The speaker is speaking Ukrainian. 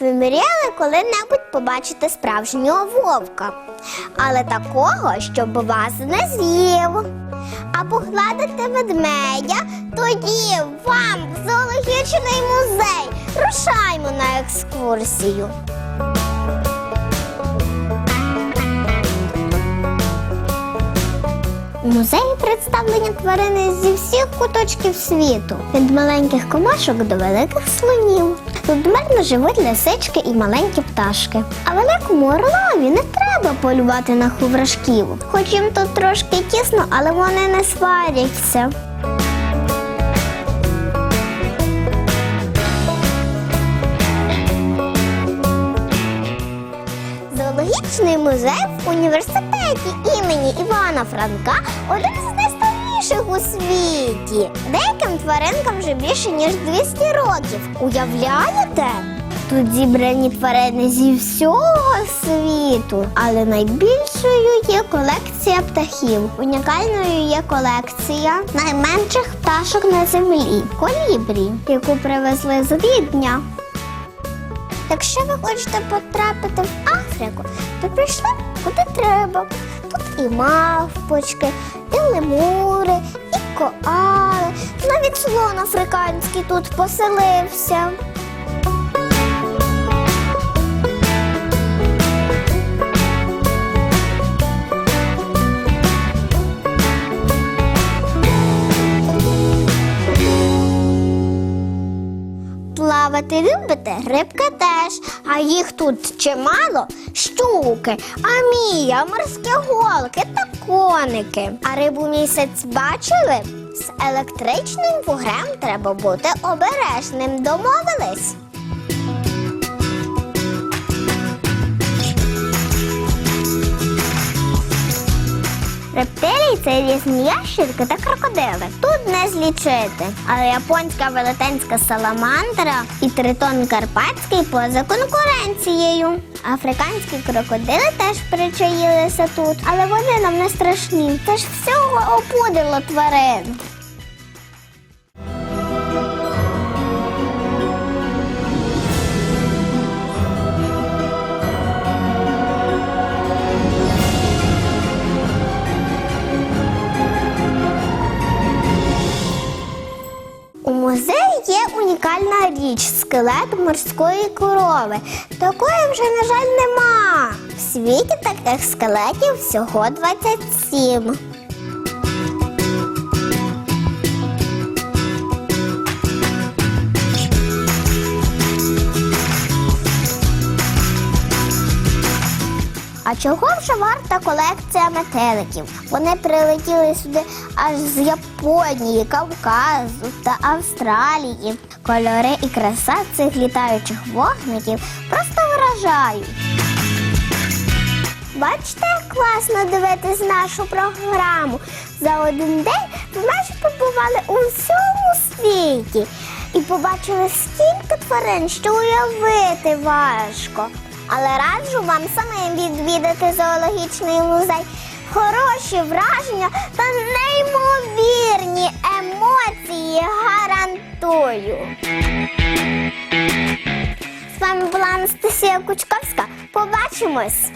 Ви мріяли коли-небудь побачити справжнього вовка, але такого, щоб вас не з'їв. А погладити ведмедя, тоді вам в зоологічний музей. Рушаймо на екскурсію. У музеї представлені тварини зі всіх куточків світу, від маленьких комашок до великих слонів. Тут мирно живуть лисички і маленькі пташки. А великому орлові не треба полювати на ховрашків. Хоч їм тут трошки тісно, але вони не сваряться. Зоологічний музей в університеті імені Івана Франка один з найстаріших у світі. Деяким тваринкам вже більше ніж 200 років. Уявляєте? Тут зібрані тварини зі всього світу, але найбільшою є колекція птахів. Унікальною є колекція найменших пташок на землі колібрі, яку привезли з Відня. Якщо ви хочете потрапити в Африку, то прийшли куди треба. Тут і мавпочки, лемури, і коали. Навіть слон африканський тут поселився. Плавати любите? Рибка теж. А їх тут чимало щуки, амія, морські голки та коники. А рибу місяць бачили? З електричним вугрем треба бути обережним. Домовились? Це різні ящерки та крокодили. Тут не злічити. Але японська велетенська саламандра і тритон карпатський поза конкуренцією. Африканські крокодили теж причаїлися тут, але вони нам не страшні. Це ж всього опудило тварин. Музеї є унікальна річ скелет морської корови. Такої вже, на жаль, нема. В світі таких скелетів всього 27. А чого вже варта колекція метеликів? Вони прилетіли сюди аж з Японії, Кавказу та Австралії. Кольори і краса цих літаючих вогників просто вражають. Бачите, як класно дивитись нашу програму. За один день ви майже побували у всьому світі і побачили стільки тварин, що уявити важко. Але раджу вам самим відвідати зоологічний музей. Хороші враження та неймовірні емоції гарантую. З вами була Анастасія Кучковська. Побачимось!